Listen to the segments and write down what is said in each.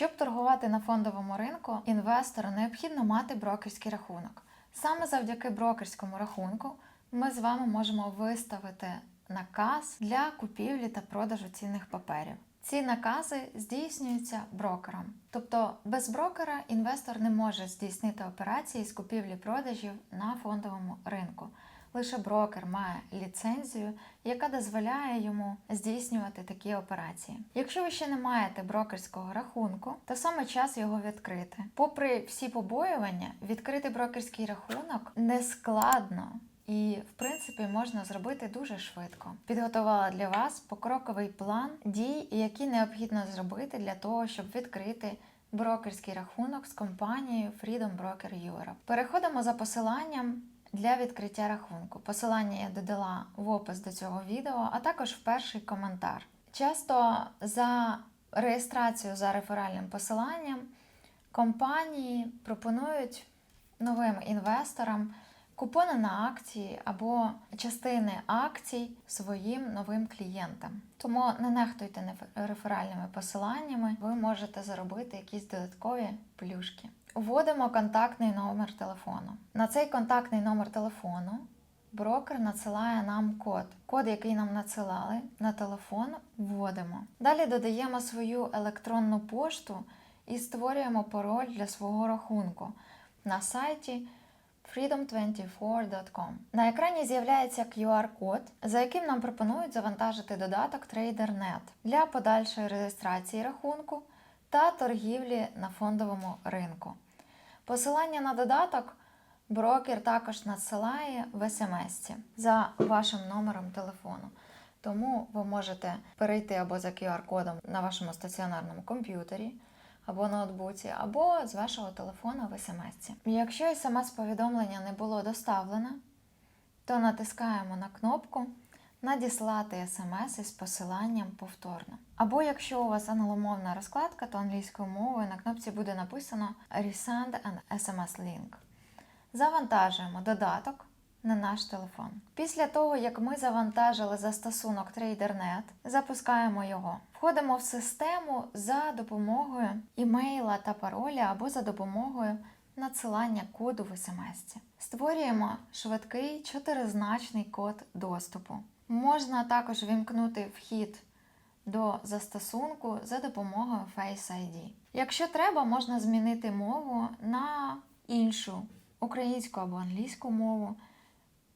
Щоб торгувати на фондовому ринку, інвестору необхідно мати брокерський рахунок. Саме завдяки брокерському рахунку ми з вами можемо виставити наказ для купівлі та продажу цінних паперів. Ці накази здійснюються брокером. Тобто без брокера інвестор не може здійснити операції з купівлі-продажів на фондовому ринку. Лише брокер має ліцензію, яка дозволяє йому здійснювати такі операції. Якщо ви ще не маєте брокерського рахунку, то саме час його відкрити. Попри всі побоювання, відкрити брокерський рахунок не складно. І, в принципі, можна зробити дуже швидко. Підготувала для вас покроковий план дій, які необхідно зробити для того, щоб відкрити брокерський рахунок з компанією Freedom Broker Europe. Переходимо за посиланням для відкриття рахунку. Посилання я додала в опис до цього відео, а також в перший коментар. Часто за реєстрацію за реферальним посиланням компанії пропонують новим інвесторам купони на акції або частини акцій своїм новим клієнтам. Тому не нехтуйте реферальними посиланнями, ви можете заробити якісь додаткові плюшки. Вводимо контактний номер телефону. На цей контактний номер телефону брокер надсилає нам код. Код, який нам надсилали на телефон, вводимо. Далі додаємо свою електронну пошту і створюємо пароль для свого рахунку на сайті freedom24.com. На екрані з'являється QR-код, за яким нам пропонують завантажити додаток TraderNet для подальшої реєстрації рахунку та торгівлі на фондовому ринку. Посилання на додаток брокер також надсилає в смс за вашим номером телефону. Тому ви можете перейти або за QR-кодом на вашому стаціонарному комп'ютері, або ноутбуці, або з вашого телефону в смс. Якщо смс-повідомлення не було доставлено, то натискаємо на кнопку Надіслати смс із посиланням повторно. Або якщо у вас англомовна розкладка, то англійською мовою на кнопці буде написано Resend an SMS link. Завантажуємо додаток на наш телефон. Після того, як ми завантажили застосунок TraderNet, запускаємо його. Входимо в систему за допомогою імейла та пароля або за допомогою надсилання коду в смс. Створюємо швидкий чотиризначний код доступу. Можна також вімкнути вхід до застосунку за допомогою Face ID. Якщо треба, можна змінити мову на іншу українську або англійську мову,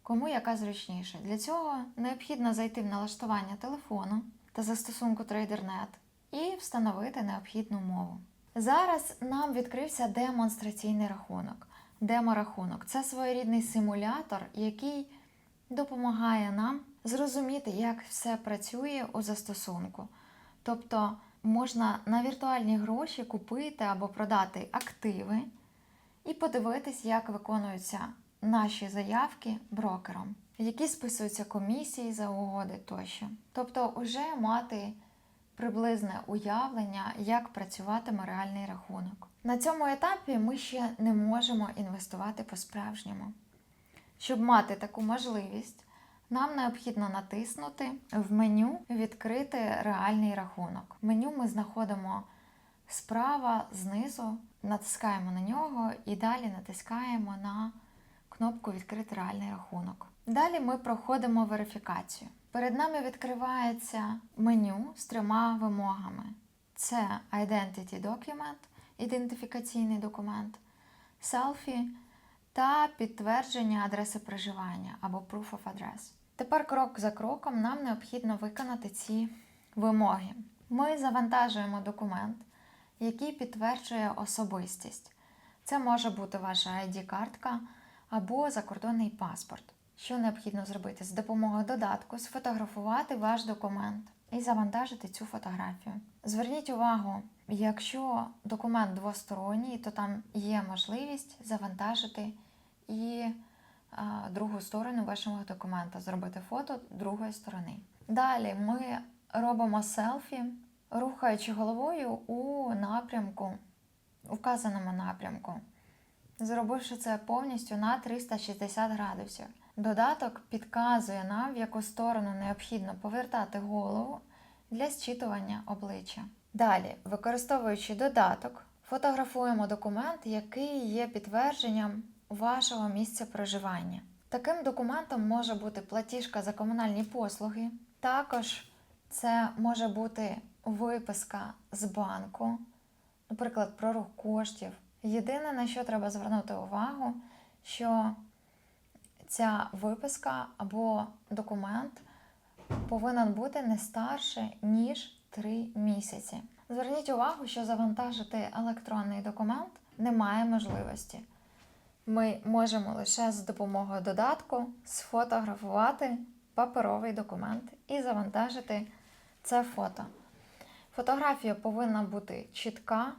кому яка зручніше. Для цього необхідно зайти в налаштування телефону та застосунку TraderNet і встановити необхідну мову. Зараз нам відкрився демонстраційний рахунок. Деморахунок це своєрідний симулятор, який допомагає нам зрозуміти, як все працює у застосунку. Тобто можна на віртуальні гроші купити або продати активи і подивитись, як виконуються наші заявки брокером, які списуються комісії за угоди тощо. Тобто, вже мати приблизне уявлення, як працюватиме реальний рахунок. На цьому етапі ми ще не можемо інвестувати по-справжньому. Щоб мати таку можливість, нам необхідно натиснути в меню Відкрити реальний рахунок. В меню ми знаходимо справа знизу, натискаємо на нього і далі натискаємо на кнопку Відкрити реальний рахунок. Далі ми проходимо верифікацію. Перед нами відкривається меню з трьома вимогами: це Identity Document, ідентифікаційний документ, селфі та підтвердження адреси проживання або Proof of Address. Тепер крок за кроком нам необхідно виконати ці вимоги. Ми завантажуємо документ, який підтверджує особистість. Це може бути ваша ID-картка або закордонний паспорт. Що необхідно зробити? З допомогою додатку сфотографувати ваш документ і завантажити цю фотографію. Зверніть увагу, якщо документ двосторонній, то там є можливість завантажити і а, другу сторону вашого документа, зробити фото другої сторони. Далі ми робимо селфі, рухаючи головою у напрямку, вказаному напрямку, зробивши це повністю на 360 градусів. Додаток підказує нам, в яку сторону необхідно повертати голову для зчитування обличчя. Далі, використовуючи додаток, фотографуємо документ, який є підтвердженням вашого місця проживання. Таким документом може бути платіжка за комунальні послуги. Також це може бути виписка з банку, наприклад, про рух коштів. Єдине, на що треба звернути увагу, що ця виписка або документ повинен бути не старше, ніж 3 місяці. Зверніть увагу, що завантажити електронний документ немає можливості. Ми можемо лише з допомогою додатку сфотографувати паперовий документ і завантажити це фото. Фотографія повинна бути чітка,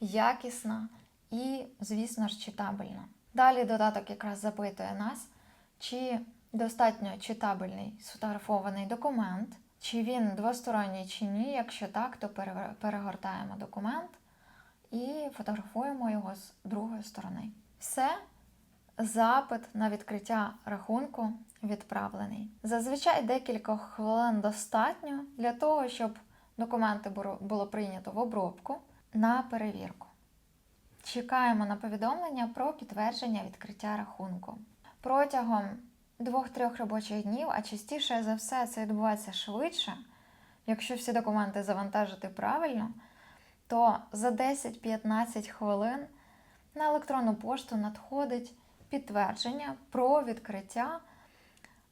якісна і, звісно ж, читабельна. Далі додаток якраз запитує нас, чи достатньо читабельний сфотографований документ, чи він двосторонній чи ні. Якщо так, то перегортаємо документ і фотографуємо його з другої сторони. Все, запит на відкриття рахунку відправлений. Зазвичай декілька хвилин достатньо для того, щоб документи було прийнято в обробку на перевірку. Чекаємо на повідомлення про підтвердження відкриття рахунку. Протягом 2-3 робочих днів, а частіше за все це відбувається швидше, якщо всі документи завантажити правильно, то за 10-15 хвилин на електронну пошту надходить підтвердження про відкриття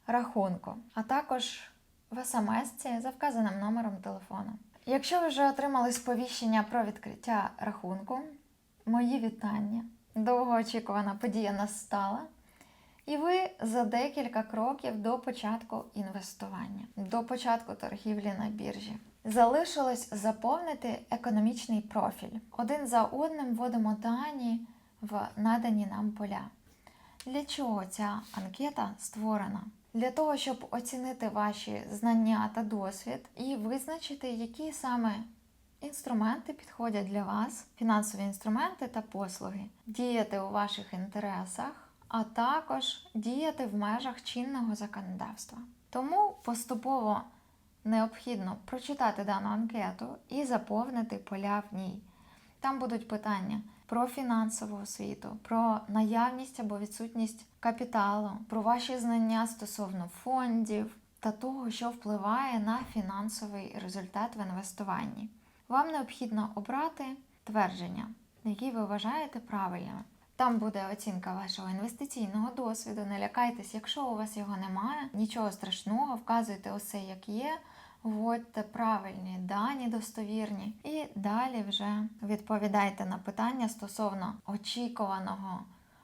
рахунку, а також в смс за вказаним номером телефону. Якщо ви вже отримали сповіщення про відкриття рахунку, мої вітання. Довгоочікувана подія настала. І ви за декілька кроків до початку інвестування, до початку торгівлі на біржі. Залишилось заповнити економічний профіль. Один за одним вводимо дані в надані нам поля. Для чого ця анкета створена? Для того, щоб оцінити ваші знання та досвід і визначити, які саме інструменти підходять для вас, фінансові інструменти та послуги, діяти у ваших інтересах, а також діяти в межах чинного законодавства. Тому поступово необхідно прочитати дану анкету і заповнити поля в ній. Там будуть питання про фінансову освіту, про наявність або відсутність капіталу, про ваші знання стосовно фондів та того, що впливає на фінансовий результат в інвестуванні. Вам необхідно обрати твердження, які ви вважаєте правильними. Там буде оцінка вашого інвестиційного досвіду. Не лякайтесь, якщо у вас його немає, нічого страшного, вказуйте усе, як є. Вводьте правильні дані достовірні, і далі вже відповідайте на питання стосовно очікуваного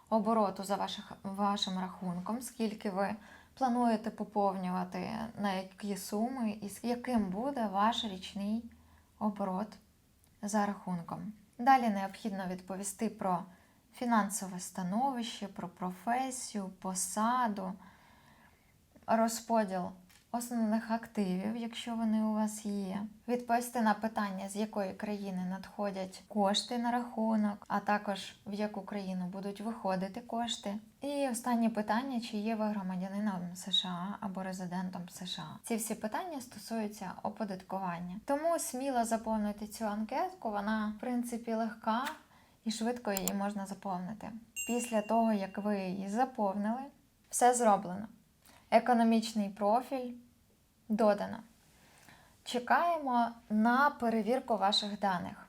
обороту за ваших, вашим рахунком, скільки ви плануєте поповнювати, на які суми, і з яким буде ваш річний оборот за рахунком. Далі необхідно відповісти про фінансове становище, про професію, посаду, розподіл основних активів, якщо вони у вас є, відповісти на питання, з якої країни надходять кошти на рахунок, а також в яку країну будуть виходити кошти. І останнє питання: чи є ви громадянином США або резидентом США? Ці всі питання стосуються оподаткування. Тому сміло заповнити цю анкетку, вона в принципі легка і швидко її можна заповнити. Після того, як ви її заповнили, все зроблено. Економічний профіль додано. Чекаємо на перевірку ваших даних.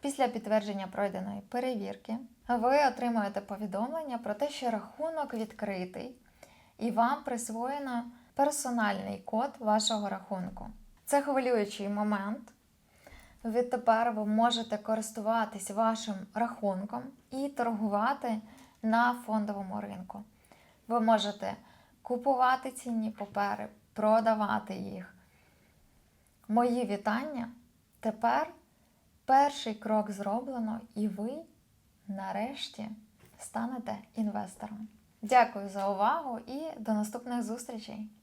Після підтвердження пройденої перевірки ви отримуєте повідомлення про те, що рахунок відкритий, і вам присвоєно персональний код вашого рахунку. Це хвилюючий момент. Відтепер ви можете користуватись вашим рахунком і торгувати на фондовому ринку. Ви можете купувати цінні папери, продавати їх. Мої вітання. Тепер перший крок зроблено, і ви нарешті станете інвестором. Дякую за увагу і до наступних зустрічей!